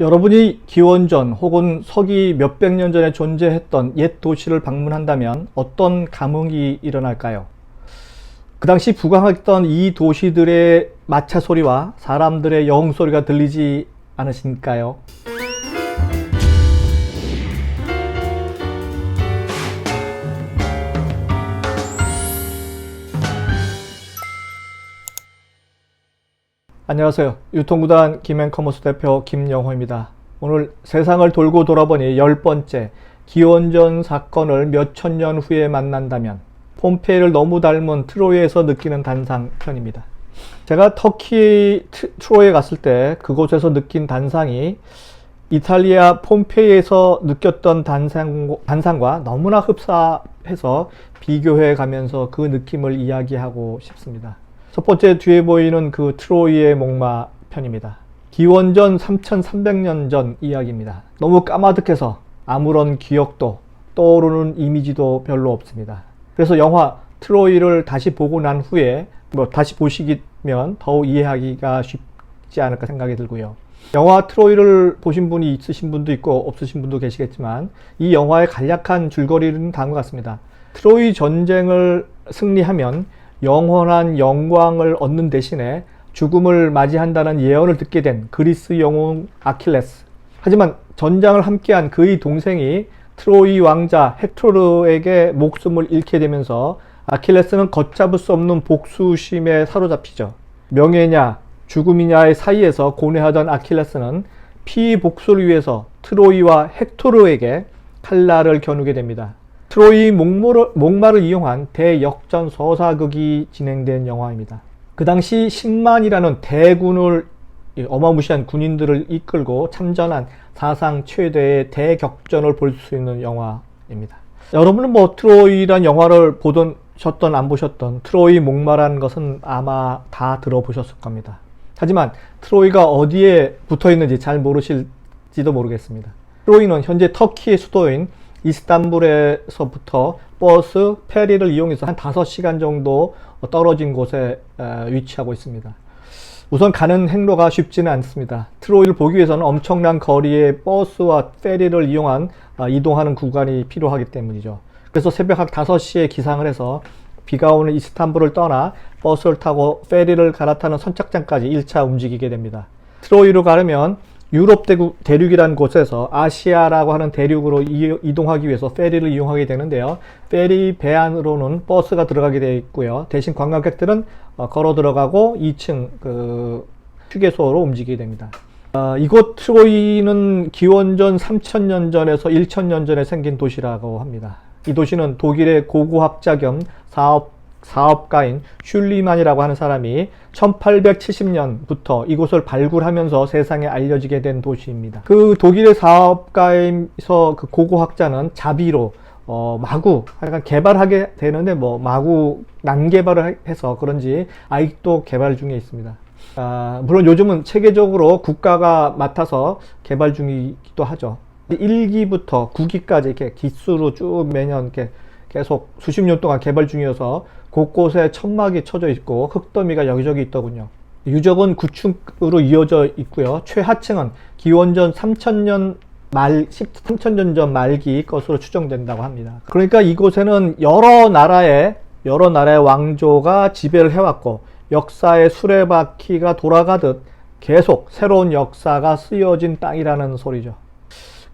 여러분이 기원전 혹은 서기 몇백 년 전에 존재했던 옛 도시를 방문한다면 어떤 감흥이 일어날까요? 그 당시 부강했던 이 도시들의 마차 소리와 사람들의 영 소리가 들리지 않으신가요? 안녕하세요. 유통구단 김앤커머스 대표 김영호입니다. 오늘 세상을 돌고 돌아보니 열 번째 기원전 사건을 몇천 년 후에 만난다면 폼페이를 너무 닮은 트로이에서 느끼는 단상 편입니다. 제가 터키 트- 트로이에 갔을 때 그곳에서 느낀 단상이 이탈리아 폼페이에서 느꼈던 단상, 단상과 너무나 흡사해서 비교해 가면서 그 느낌을 이야기하고 싶습니다. 첫 번째 뒤에 보이는 그 트로이의 목마 편입니다. 기원전 3300년 전 이야기입니다. 너무 까마득해서 아무런 기억도 떠오르는 이미지도 별로 없습니다. 그래서 영화 트로이를 다시 보고 난 후에 뭐 다시 보시면 더욱 이해하기가 쉽지 않을까 생각이 들고요. 영화 트로이를 보신 분이 있으신 분도 있고 없으신 분도 계시겠지만 이 영화의 간략한 줄거리는 다음과 같습니다. 트로이 전쟁을 승리하면 영원한 영광을 얻는 대신에 죽음을 맞이한다는 예언을 듣게 된 그리스 영웅 아킬레스. 하지만 전장을 함께한 그의 동생이 트로이 왕자 헥토르에게 목숨을 잃게 되면서 아킬레스는 걷잡을 수 없는 복수심에 사로잡히죠. 명예냐 죽음이냐의 사이에서 고뇌하던 아킬레스는 피복수를 위해서 트로이와 헥토르에게 칼날을 겨누게 됩니다. 트로이 목마를, 목마를 이용한 대역전 서사극이 진행된 영화입니다. 그 당시 10만이라는 대군을 이 어마무시한 군인들을 이끌고 참전한 사상 최대의 대격전을 볼 수 있는 영화입니다. 여러분은 뭐 트로이란 영화를 보던 셨던 안 보셨던 트로이 목마라는 것은 아마 다 들어보셨을 겁니다. 하지만 트로이가 어디에 붙어 있는지 잘 모르실지도 모르겠습니다. 트로이는 현재 터키의 수도인 이스탄불에서부터 버스, 페리를 이용해서 한 5시간 정도 떨어진 곳에 에, 위치하고 있습니다. 우선 가는 행로가 쉽지는 않습니다. 트로이를 보기 위해서는 엄청난 거리의 버스와 페리를 이용한 아, 이동하는 구간이 필요하기 때문이죠. 그래서 새벽 한 5시에 기상을 해서 비가 오는 이스탄불을 떠나 버스를 타고 페리를 갈아타는 선착장까지 1차 움직이게 됩니다. 트로이로 가려면 유럽 대국, 대륙이라는 곳에서 아시아라고 하는 대륙으로 이, 이동하기 위해서 페리를 이용하게 되는데요. 페리 배 안으로는 버스가 들어가게 되어 있고요. 대신 관광객들은 어, 걸어 들어가고 2층 그 휴게소로 움직이게 됩니다. 어, 이곳 트로이는 기원전 3000년 전에서 1000년 전에 생긴 도시라고 합니다. 이 도시는 독일의 고고학자 겸 사업 사업가인 슐리만이라고 하는 사람이 1870년부터 이곳을 발굴하면서 세상에 알려지게 된 도시입니다. 그 독일의 사업가에서 그 고고학자는 자비로 어, 마구 약간 개발하게 되는데 뭐 마구 난개발을 해서 그런지 아직도 개발 중에 있습니다. 아, 물론 요즘은 체계적으로 국가가 맡아서 개발 중이기도 하죠. 1기부터 9기까지 이렇게 기수로 쭉 매년 이렇게 계속 수십 년 동안 개발 중이어서 곳곳에 천막이 쳐져 있고 흙더미가 여기저기 있더군요. 유적은 9층으로 이어져 있고요. 최하층은 기원전 3000년 말 3000년 전 말기 것으로 추정된다고 합니다. 그러니까 이곳에는 여러 나라의 여러 나라의 왕조가 지배를 해왔고 역사의 수레바퀴가 돌아가듯 계속 새로운 역사가 쓰여진 땅이라는 소리죠.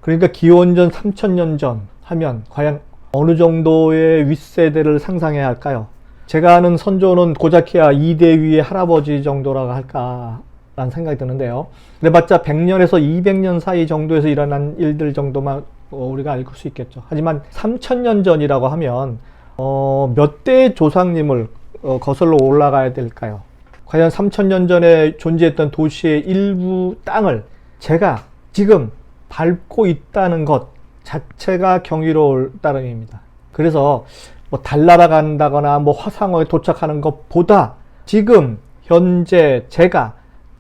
그러니까 기원전 3000년 전 하면 과연 어느 정도의 윗세대를 상상해야 할까요? 제가 아는 선조는 고자키야 이대위의 할아버지 정도라고 할까라는 생각이 드는데요. 그래봤자 100년에서 200년 사이 정도에서 일어난 일들 정도만 어, 우리가 알 수 있겠죠. 하지만 3000년 전이라고 하면 어, 몇 대의 조상님을 어, 거슬러 올라가야 될까요? 과연 3000년 전에 존재했던 도시의 일부 땅을 제가 지금 밟고 있다는 것 자체가 경이로울 따름입니다. 그래서 뭐 달나라 간다거나 뭐 화상어에 도착하는 것보다 지금 현재 제가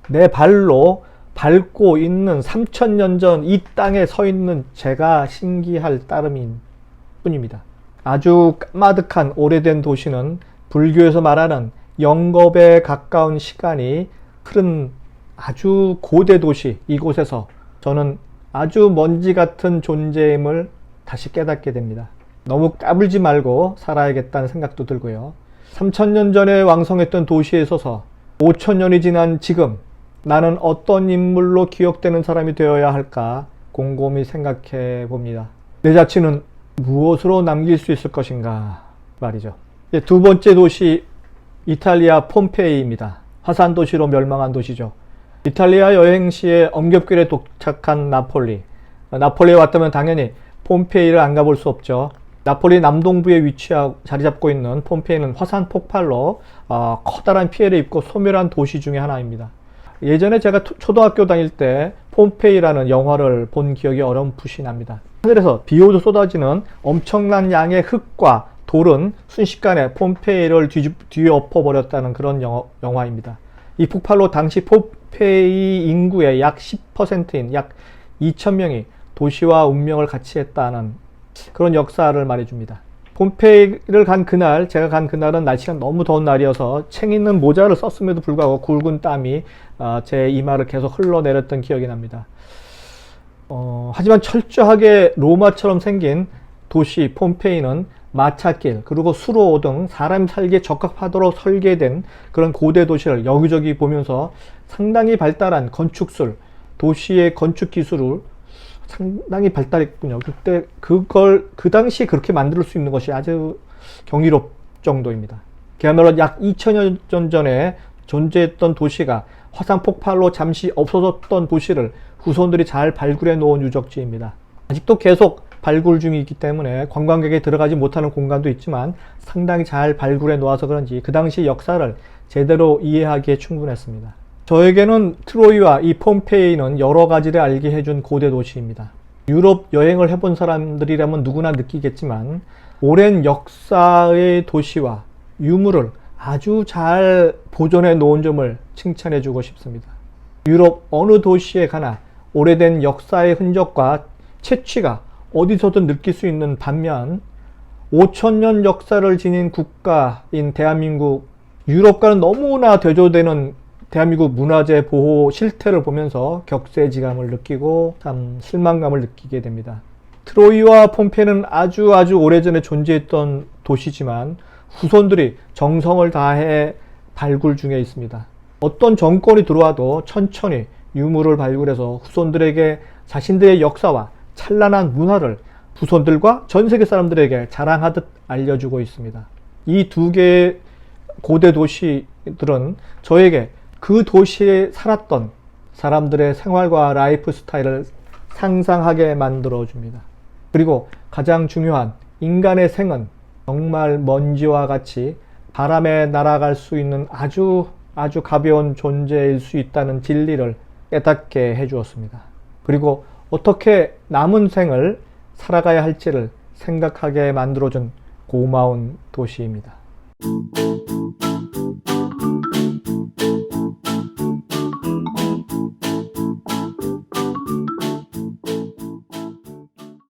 내 발로 밟고 있는 3000년 전 이 땅에 서 있는 제가 신기할 따름인 뿐입니다. 아주 까마득한 오래된 도시는 불교에서 말하는 영겁에 가까운 시간이 흐른 아주 고대 도시 이곳에서 저는 아주 먼지 같은 존재임을 다시 깨닫게 됩니다. 너무 까불지 말고 살아야겠다는 생각도 들고요. 3000년 전에 왕성했던 도시에 서서 5000년이 지난 지금 나는 어떤 인물로 기억되는 사람이 되어야 할까 곰곰이 생각해 봅니다. 내 자신은 무엇으로 남길 수 있을 것인가 말이죠. 두 번째 도시 이탈리아 폼페이입니다. 화산 도시로 멸망한 도시죠. 이탈리아 여행 시에 엄격길에 도착한 나폴리. 나폴리에 왔다면 당연히 폼페이를 안 가볼 수 없죠. 나폴리 남동부에 위치하고 자리 잡고 있는 폼페이는 화산 폭발로 어, 커다란 피해를 입고 소멸한 도시 중의 하나입니다. 예전에 제가 초- 초등학교 다닐 때 폼페이라는 영화를 본 기억이 어렴풋이 납니다. 하늘에서 비오도 쏟아지는 엄청난 양의 흙과 돌은 순식간에 폼페이를 뒤엎어 버렸다는 그런 영어, 영화입니다. 이 폭발로 당시 폼페이 인구의 약 10%인 약 2,000명이 도시와 운명을 같이 했다는 그런 역사를 말해줍니다. 폼페이를 간 그날, 제가 간 그날은 날씨가 너무 더운 날이어서 챙 있는 모자를 썼음에도 불구하고 굵은 땀이 어, 제 이마를 계속 흘러내렸던 기억이 납니다. 어, 하지만 철저하게 로마처럼 생긴 도시 폼페이는 마차길 그리고 수로 등 사람 살기에 적합하도록 설계된 그런 고대 도시를 여기저기 보면서 상당히 발달한 건축술, 도시의 건축 기술을 상당히 발달했군요. 그때 그걸 그 당시에 그렇게 만들 수 있는 것이 아주 경이롭 정도입니다. 그야말로 약 2000여 년 전에 존재했던 도시가 화산 폭발로 잠시 없어졌던 도시를 후손들이 잘 발굴해 놓은 유적지입니다. 아직도 계속 발굴 중이기 때문에 관광객이 들어가지 못하는 공간도 있지만 상당히 잘 발굴해 놓아서 그런지 그 당시 역사를 제대로 이해하기에 충분했습니다. 저에게는 트로이와 이 폼페이는 여러 가지를 알게 해준 고대 도시입니다. 유럽 여행을 해본 사람들이라면 누구나 느끼겠지만 오랜 역사의 도시와 유물을 아주 잘 보존해 놓은 점을 칭찬해 주고 싶습니다. 유럽 어느 도시에 가나 오래된 역사의 흔적과 채취가 어디서든 느낄 수 있는 반면 5천년 역사를 지닌 국가인 대한민국 유럽과는 너무나 대조되는 대한민국 문화재 보호 실태를 보면서 격세지감을 느끼고 참 실망감을 느끼게 됩니다. 트로이와 폼페이는 아주 아주 오래전에 존재했던 도시지만 후손들이 정성을 다해 발굴 중에 있습니다. 어떤 정권이 들어와도 천천히 유물을 발굴해서 후손들에게 자신들의 역사와 찬란한 문화를 후손들과 전 세계 사람들에게 자랑하듯 알려주고 있습니다. 이 두 개의 고대 도시들은 저에게 그 도시에 살았던 사람들의 생활과 라이프 스타일을 상상하게 만들어 줍니다. 그리고 가장 중요한 인간의 생은 정말 먼지와 같이 바람에 날아갈 수 있는 아주 아주 가벼운 존재일 수 있다는 진리를 깨닫게 해 주었습니다. 그리고 어떻게 남은 생을 살아가야 할지를 생각하게 만들어준 고마운 도시입니다.